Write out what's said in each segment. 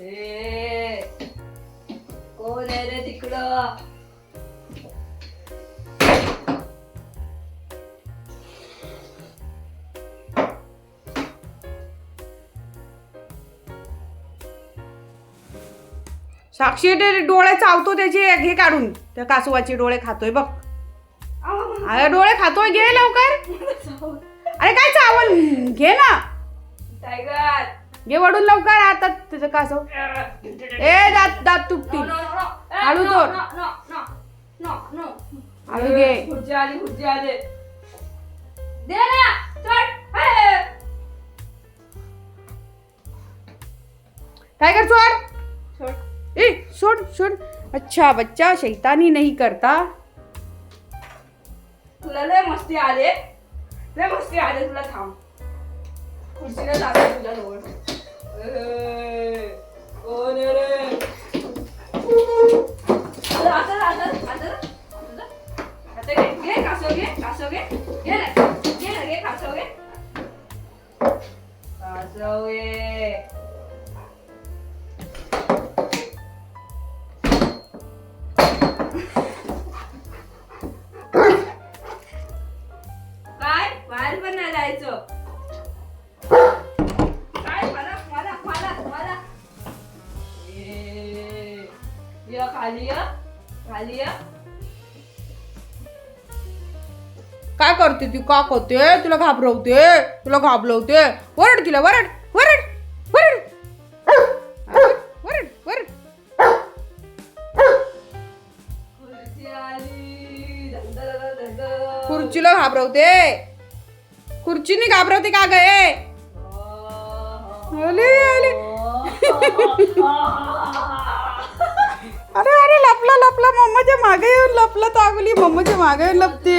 ए कोण आहे रे तिकडं? साक्षी ते डोळे चावतो त्याचे घे काढून. त्या कासवाचे डोळे खातोय बघ. अरे डोळे खातोय घे लवकर. अरे काय चावल? घे ना. घे वडून लवकर आता त्याचं कासव. ए दात दात तुटतील हळू तोड. हळू घे. खुर्ची आली खुर्ची आली. दे ना चढ. टाइगर सोड. सोड. ए अच्छा बच्चा शैतानी नहीं करता. तुला लय मस्ती आले. लय मस्ती आले तुला थांब. खुर्चीला जाते तुझ्या जवळ ए, कोण आहे रे आता आता आता आता आता घे घे कासव घे ती काकवते तुला घाबरवते तुला घाबरवते वरड तिला वरड वरड वरड. वरड वरड. खुर्चीला घाबरवते. खुर्चीने घाबरवते का गे अरे अरे अरे अरे लपला लपला. मम्माच्या मागे येऊन लपला तागली मम्माच्या मागे येऊन लपते.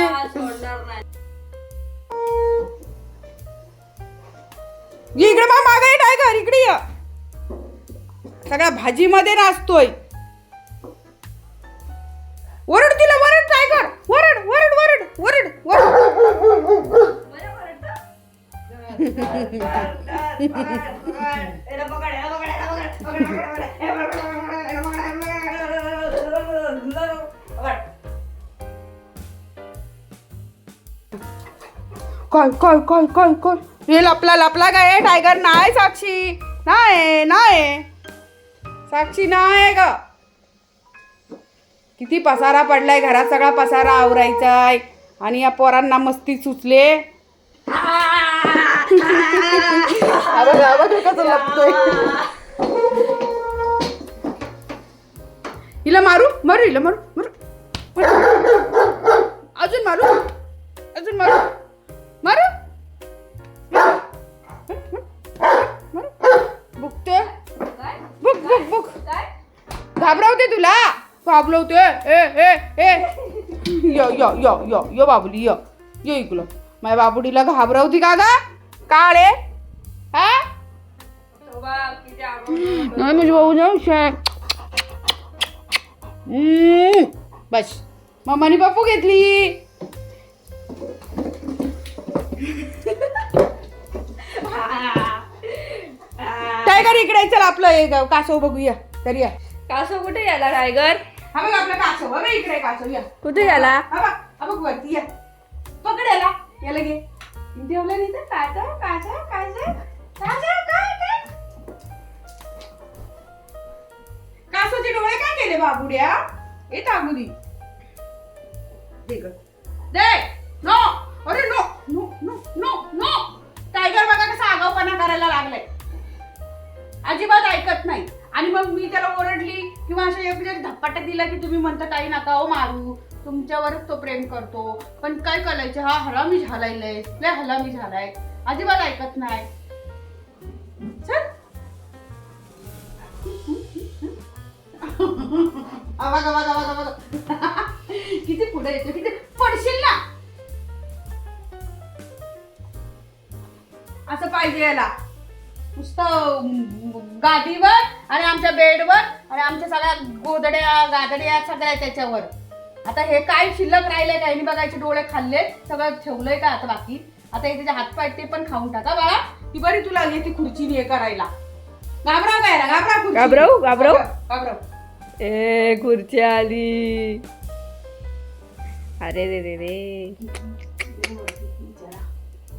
ये इकडे मग मागे टायगर इकडे या. सगळ्या भाजीमध्ये नाचतोय. वरड तिला वरड टायगर वरड वरड वरड वरड वरड. काय काय काय काय काय हे लपला लपला काय टायगर नाही साक्षी नाही नाही साक्षी नाही ग। किती पसारा पडलाय घरात सगळा पसारा आवरायचा आहे. आणि या पोरांना मस्ती सुचले. लपतोय? हिला मारू मारू हिला मारू मारू. घाबरवते ए ए ए यो यो यो यो यो बाबुली यो. यो इकडं. माझ्या बाबुडीला घाबरवती का गा? काळे? हा. नाही म्हणजे भाऊ जाऊ शाय बस. मम्मानी पप्पू घेतली. टायगर इकडे चल आपलं कासव बघूया. तरी या. कासव कुठे गेला टायगर? हा बघ आपलं कासव हा बघ इकडे कासव या. कुठे गेला? हा बघ हा बघ वरती या. पकड याला याला घे. ठेवलं नाही तर कासव कासव कासव कासव काय काय? कासवचे डोळे काय केले बाबुड्या? तागुदी नका हो मारू तुमच्यावरच तो प्रेम करतो. पण काय करायचं? हा हरामी झालाय लय. हलामी झालाय. अजिबात ऐकत नाही. चल. आ, बघा बघा बघा बघा किती पुढे येतो? किती? पडशील ना. असं पाहिजे याला. नुसतं गादीवर आणि आमच्या बेडवर आणि आमच्या सगळ्या गोदड्या गादड्या सगळ्या त्याच्यावर. आता हे काय शिल्लक राहिलंय काय? नाही बघायचे डोळे खाल्ले सगळं ठेवलंय का आता बाकी? आता हे त्याचे हातपाय ते पण खाऊन टाका बाळा. ती बरी तुला येते खुर्चीने हे करायला. घाबराव काय घाबराव खुर्ची. घाबराऊ? घाबराऊ? घाबराव? ए खुर्ची आली. अरे रे रे रे.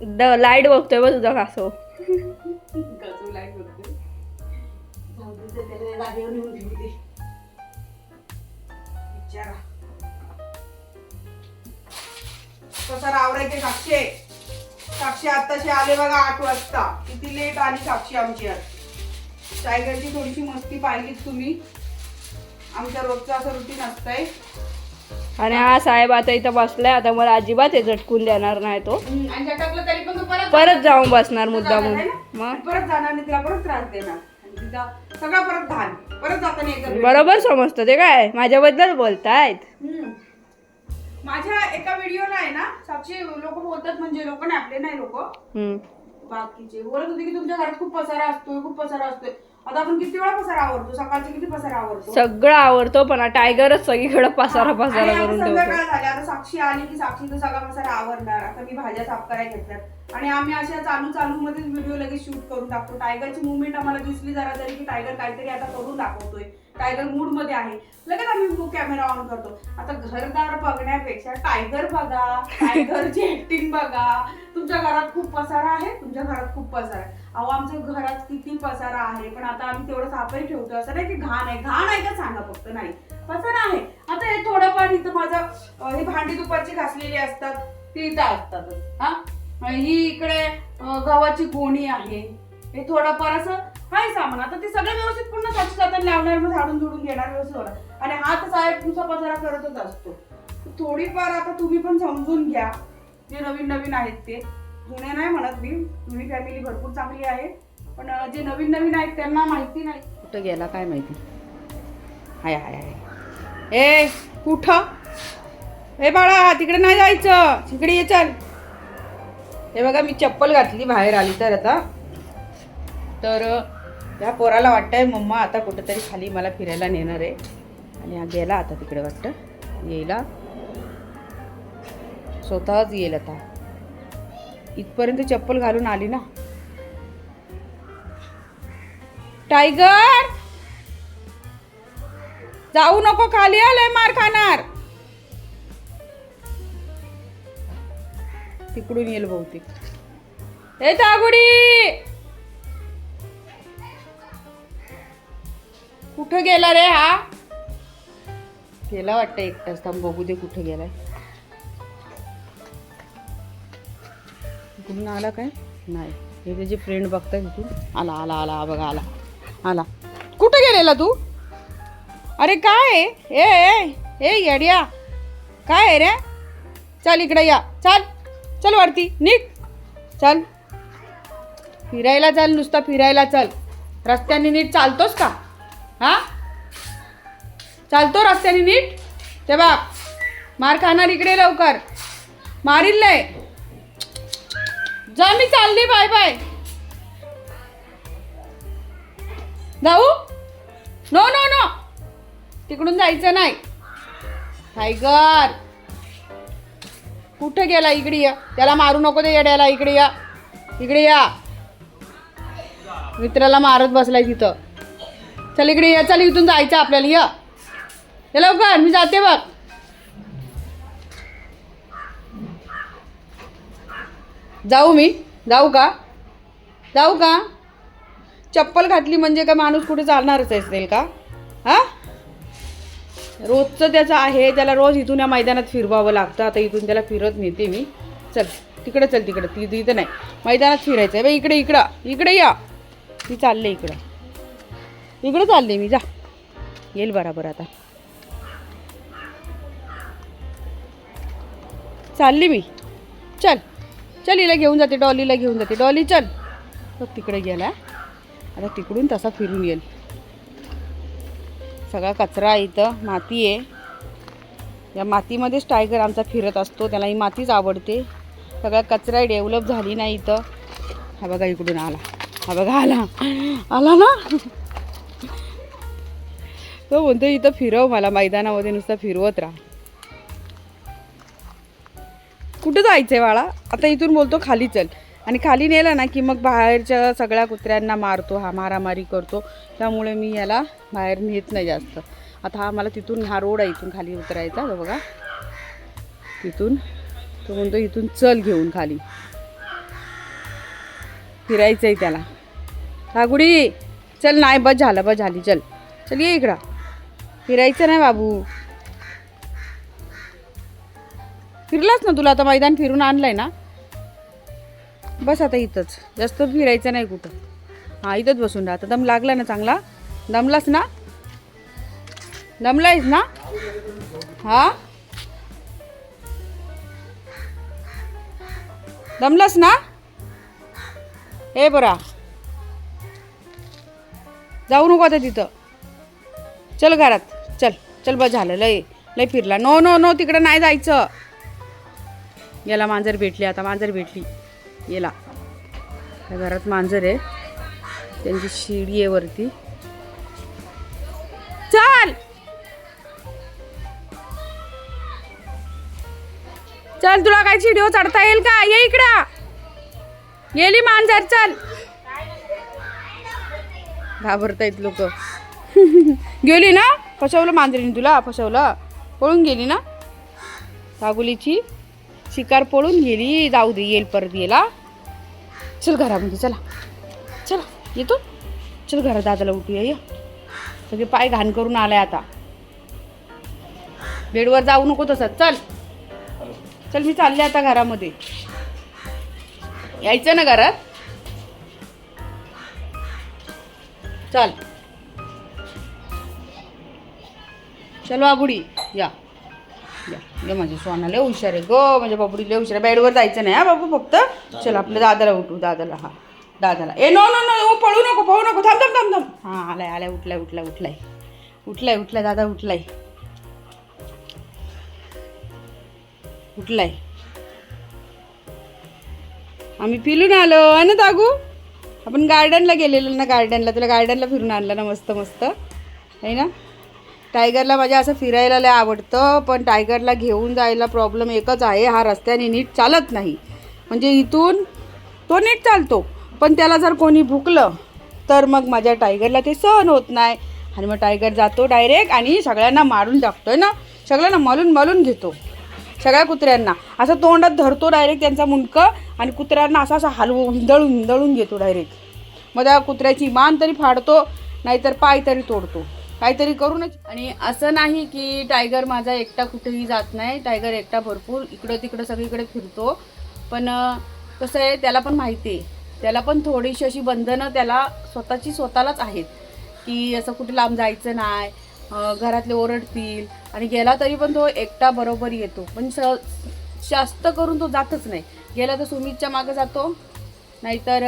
द लाइट बघतोय बघ तुझा कासव कसं लाइट जाऊ दे, ते त्याला जागेवर नेऊन ठेवू दे. कसा साक्षी साक्षी आताशी आले बघा आठ वाजता किती लेट आली साक्षी आमची आज टायगरची थोडीशी मस्ती पाहिलीच तुम्ही आमच्या रोजचं असं रुटीन असतंय आणि हा साहेब आता इथं बसलाय आता मला अजिबात हे झटकून देणार नाही तो आणि झटकलं तरी तो परत जाऊन बसणार ना? मग? आणि परत जाणार नाही तिला परत त्रास देणार. आणि सगळा परत घाण परत जाताना बरोबर समजतं ते काय? माझ्याबद्दल बोलतायत. हम्म. माझ्या एका व्हिडिओला आहे ना साक्षी लोक बोलतात म्हणजे लोक नाही आपले नाही लोक. बाकीचे. बोलत होते की तुमच्या घरात खूप पसारा असतोय खूप पसारा असतोय. आता आपण किती वेळा पसारा आवरतो? सकाळचे किती पसारा आवरतो? सगळं आवडतो पण टायगरच सगळीकडे पसारा आणि पसारा आता करून ठेवतो संध्याकाळ झाली. आता साक्षी आली की साक्षीचा सगळा पसारा आवरणार. आता मी भाज्या साफ करायला घेतल्यात. आणि आम्ही अशा चालू चालू मध्येच व्हिडिओ लगेच शूट करून टाकतो. टायगरची मुवमेंट आम्हाला दिसली जरा तरी की टायगर काहीतरी आता करून दाखवतोय. टायगर मूडमध्ये आहे. लगेच आम्ही कॅमेरा ऑन करतो. आता घरदार बघण्यापेक्षा टायगर बघा टायगरची ऍक्टिंग बघा. तुमच्या घरात खूप पसारा आहे? तुमच्या घरात खूप पसारा आहे. अहो आमच्या घरात किती पसारा आहे पण आता आम्ही तेवढं साफही ठेवतो. असं नाही की घाण आहे. घाण आहे का सांगा फक्त नाही. पसारा आहे. आता हे थोडंफार इथं माझं हे ही भांडी दुपारची घासलेली असतात ती इथं असतातच. हा? ही इकडे गव्हाची गोणी आहे. हे थोडंफार असं हाय सामान आता ते सगळं व्यवस्थित पूर्ण साक्षी जातात लावणार मग झाडून झुडून घेणार व्यवस्थित होणार. आणि हा तर साहेब तुमचा पसारा करतच असतो. थोडीफार आता तुम्ही पण समजून घ्या. जे नवीन नवीन आहेत ते. जुने नाही म्हणत मी जुनी फॅमिली भरपूर चांगली आहे. पण जे नवीन नवीन आहेत त्यांना माहिती नाही. कुठं गेला काय माहिती? हाय हाय हाय ए कुठं? हे बाळा तिकडे नाही जायचं. तिकडे ये चल. हे बघा मी चप्पल घातली बाहेर आली तर आता. तर ह्या पोराला वाटतंय मम्मा आता कुठेतरी खाली मला फिरायला नेणार आहे. आणि हा गेला आता तिकडे वाटतं. येईला. स्वतःच येईल आता. इथपर्यंत चप्पल घालून आली ना. टायगर! जाऊ नको खाली आलंय मार खाणार. तिकडून येईल बहुतेक. हे तागुडी! कुठं गेला रे हा? गेला वाटतं एकटाच. थांब बघू दे कुठं गेलाय. इकडून आला काय? नाही. हे त्याचे फ्रेंड बघताय तिथून आला आला आला. बघा आला. आला. कुठं गेलेला तू? अरे काय? आहे? ए ए ए येड्या. काय आहे रे? चल इकडे या. चल. चल वरती. निघ. चल. फिरायला चल नुसता फिरायला चल. रस्त्याने नीट चालतोस का? हा? चालतो रस्त्याने नीट? ते बाप मार खाणार इकडे लवकर. मारील जा मी चालली बाय बाय. जाऊ? No no no. तिकडून जायचं नाही. टायगर कुठं गेला इकडे या? त्याला मारू नको ते येड्याला. इकडे या. इकडे या. मित्राला मारत बसलाय तिथं. चल इकडे या चल इथून जायचं आपल्याला या. ये लवकर मी जाते बघ. जाऊ मी जाऊ का? जाऊ का? चप्पल घातली म्हणजे का माणूस कुठे चालणारच असेल का? हा? रोजचं त्याचं आहे त्याला रोज इथून या मैदानात फिरवावं लागतं. आता इथून त्याला फिरत नेते मी. चल तिकडं चल तिकडं. ती इथं नाही. मैदानात फिरायचं आहे बाई इकडे इकडं. इकडे या. ती चालले इकडं. इकडे चालले मी जा. येईल बराबर आता. चालली मी. चल चल हिला घेऊन जाते डॉलीला घेऊन जाते. डॉली चल. बघ तिकडे गेला. आता तिकडून तसा फिरून येईल. सगळा कचरा इथं माती आहे. या मातीमध्येच टायगर आमचा फिरत असतो त्याला ही मातीच आवडते. सगळा कचरा डेव्हलप झाली नाही इथं. हा बघा इकडून आला. हा बघा आला. आला ना? तो म्हणतो इथं फिरव मला मैदानामध्ये नुसतं फिरवत राहा. कुठं जायचंय बाळा? आता इथून बोलतो खाली चल. आणि खाली नेलं ना की मग बाहेरच्या सगळ्या कुत्र्यांना मारतो हा मारामारी करतो. त्यामुळे मी याला बाहेर नेत नाही जास्त. आता हा मला तिथून हा रोड आहे इथून खाली उतरायचा तो बघा. तिथून तो म्हणतो इथून चल घेऊन खाली. फिरायचं आहे त्याला. रागुडी चल नाही बस झालं बस झाली चल. चल ये इकडं. फिरायचं नाही बाबू. फिरलाच ना तुला आता मैदान फिरून आणलंय ना? बस आता इथंच. जास्त फिरायचं नाही कुठं. हां इथंच बसून राहा. आता दम लागला ना चांगला? दमलास ना? दमलायस ना? हा? दमलास ना? हे बरा. जाऊ नको आता तिथं. चल घरात. चल चल बस झालं लय लय फिरला. नो नो नो तिकडं नाही जायचं. याला मांजर भेटली आता मांजर भेटली. याला. या घरात मांजर आहे. त्यांची शिडी आहे वरती. चल! चल तुला काय शिडीओ चढता येईल का? ये इकडं. गेली मांजर चल. घाबरतायत लोक. गेली ना? फसवलं मांजरीने तुला फसवलं. पळून गेली ना? सागुलीची शिकार पळून गेली. जाऊ दे येईल परत येला चल घरामध्ये चला. चला येतो. चल घरात दादाला उठूया ये. सगळे पाय घाण करून आलाय आता. बेडवर जाऊ नको तसं. चल. चल मी चालले आता घरामध्ये. यायचं ना घरात? चल. चल बाबुडी या. या या माझ्या सोना हुशार आहे. गो माझ्या बाबुडीला हुशार आहे. बेडवर जायचं नाही हा बाबू फक्त. चल आपल्या दादाला उठू दादाला हा. दादाला. ए नो नो नो पळू नको पळू नको. थांब थांब थांब थांब. हां आलाय आलाय उठलाय उठलाय उठलाय. उठलाय उठलाय दादा उठलाय. उठलाय. आम्ही फिरून आलो आहे ना दागू? आपण गार्डनला गेलेलो ना गार्डनला तुला गार्डनला फिरून आणलं ना मस्त मस्त. आहे ना? टायगरला माझ्या असं फिरायला लय आवडतं पण टायगरला घेऊन जायला प्रॉब्लेम एकच आहे हा रस्त्याने नीट चालत नाही. म्हणजे इथून तो नीट चालतो पण त्याला जर कोणी भुकलं तर मग माझ्या टायगरला ते सहन होत नाही. आणि मग टायगर जातो डायरेक्ट आणि सगळ्यांना मारून टाकतोय ना सगळ्यांना मलून मलून घेतो. सगळ्या कुत्र्यांना. असं तोंडात धरतो डायरेक्ट त्यांचा मुंडकं आणि कुत्र्यांना असं असं हलवून हिंदळून हिंदळून घेतो डायरेक्ट. मग त्या कुत्र्याची मान तरी फाडतो नाहीतर पाय तरी तोडतो. काहीतरी करूनच. आणि असं नाही की टायगर माझा एकटा कुठेही जात नाही. टायगर एकटा भरपूर इकडं तिकडं सगळीकडे फिरतो. पण कसं आहे त्याला पण माहिती आहे. त्याला पण थोडीशी अशी बंधनं त्याला स्वतःची स्वतःलाच आहेत. की असं कुठे लांब जायचं नाही घरातले ओरडतील. आणि गेला तरी पण तो एकटा बरोबर येतो. पण स जास्त करून तो जातच नाही. गेला तर सुमितच्या मागं जातो. नाहीतर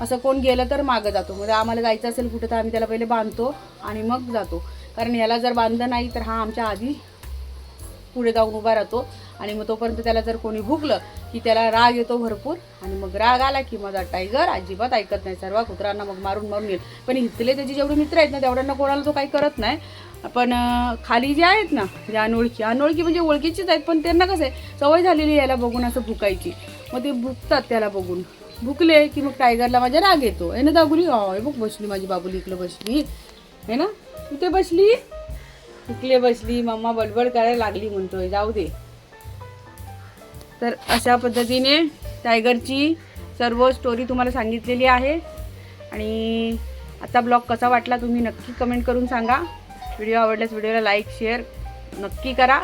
असं कोण गेलं तर मागं जातो. म्हणजे आम्हाला जायचं असेल कुठं तर आम्ही त्याला पहिले बांधतो आणि मग जातो. कारण ह्याला जर बांधलं नाही तर हा आमच्या आधी पुढे जाऊन उभा राहतो. आणि मग तोपर्यंत त्याला जर कोणी भुकलं की त्याला राग येतो भरपूर. आणि मग राग आला की माझा टायगर अजिबात ऐकत नाही. सर्व कुत्रांना मग मारून मारून येईल पण इथले त्याचे जेवढे मित्र आहेत ना तेवढ्यांना कोणाला तो काही करत नाही. पण खाली जे आहेत ना जे अनोळखी अनोळखी म्हणजे ओळखीचीच आहेत पण त्यांना कसं आहे सवय झालेली याला बघून असं भुकायची. मग ते भुकतात त्याला बघून. भुकले की मग टायगरला माझ्या राग येतो. आहे ना दागुली? हे बघ बसली माझी बाबुली इकडं बसली. आहे ना? कुठे बसली? इकडे बसली मम्मा बडबड करायला लागली म्हणतोय जाऊ दे. तर अशा पद्धतीने टायगरची सर्व स्टोरी तुम्हाला सांगितलेली आहे. आणि आता ब्लॉग कसा वाटला तुम्ही नक्की कमेंट करून सांगा. व्हिडिओ आवडल्यास व्हिडिओला लाईक शेअर नक्की करा.